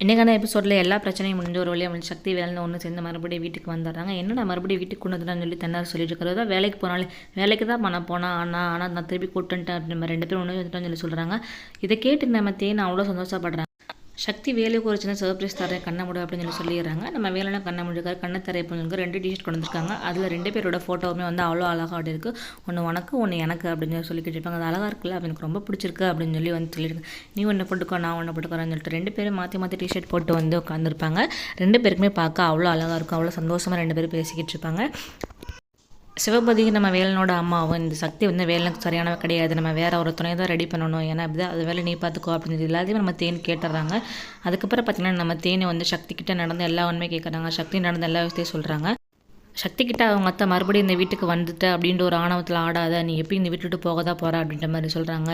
இன்றைக்கான எபிசோடில் எல்லா பிரச்சனையும் முடிஞ்ச ஒரு வழியாக வந்து சக்தி வேலைன்னு ஒன்று சேர்ந்து மறுபடியும் வீட்டுக்கு வந்துடுறாங்க. என்னடா மறுபடியும் வீட்டுக்கு கொண்டு வந்துட்டான்னு சொல்லி தன்னார் சொல்லிட்டு இருக்கிறது வேலைக்கு போனாலே வேலைக்கு தான் பண்ண போனால் ஆனால் ஆனால் நான் திருப்பி கூப்பிட்டுன்ட்டேன் அப்படின்னு நம்ம ரெண்டு பேரும் ஒன்று வந்துட்டோம்னு சொல்லி சொல்கிறாங்க இதை கேட்டு நம்ம தேன் அவ்வளோ சந்தோஷப்படுறாங்க. சக்தி வேலைக்கு ஒரு சின்ன சர்ப்ரைஸ் தரேன் கண்ணை முடி அப்படின்னு சொல்லி சொல்லிடுறாங்க. நம்ம வேலைனா கண்ணை முடிக்காரு கண்ணை தரை இப்போ ரெண்டு டிஷர்ட் கொண்டு வந்திருக்காங்க. அதில் ரெண்டு பேரோட ஃபோட்டோவுமே வந்து அவ்வளோ அழகாக அப்படி இருக்குது ஒன்று உனக்கு ஒன்று எனக்கு அப்படின்னு சொல்லி சொல்லிக்கிட்டு இருப்பாங்க அது அழகாக இருக்குல்ல எனக்கு ரொம்ப பிடிச்சிருக்கு அப்படின்னு சொல்லி வந்து சொல்லியிருக்கேன் நீ ஒன்று போட்டுக்கோ நான் ஒன்று போட்டுக்கிறேன்னு சொல்லிட்டு ரெண்டு பேரும் மாற்றி மாற்றி டிஷர்ட் போட்டு வந்து உட்காந்துருப்பாங்க ரெண்டு பேருக்குமே பார்க்க அவ்வளோ அழகாக இருக்கும் அவ்வளோ சந்தோஷமாக ரெண்டு பேரும் பேசிக்கிட்டு இருப்பாங்க. சிவபதிக்கு நம்ம வேலனோட அம்மாவும் இந்த சக்தி வந்து வேலனுக்கு சரியானவ கிடையாது. நம்ம வேற ஒரு துணை தான் ரெடி பண்ணணும். ஏன்னா அப்படிதான் அது வேலை நீ பார்த்துக்கோ அப்படின்னு சொல்லி எல்லாத்தையும் நம்ம தேன் கேட்டுறாங்க. அதுக்கப்புறம் பார்த்தீங்கன்னா நம்ம தேனை வந்து சக்தி கிட்டே நடந்த எல்லா உண்மையும் கேட்குறாங்க சக்தி நடந்த எல்லா விஷயத்தையும் சொல்கிறாங்க சக்தி கிட்ட அவங்க அத்தை மறுபடியும் இந்த வீட்டுக்கு வந்துட்ட அப்படின்ற ஒரு ஆணவத்தில் ஆடாத நீ எப்படி இந்த வீட்டு விட்டு போக தான் போகிற அப்படின்ற மாதிரி சொல்கிறாங்க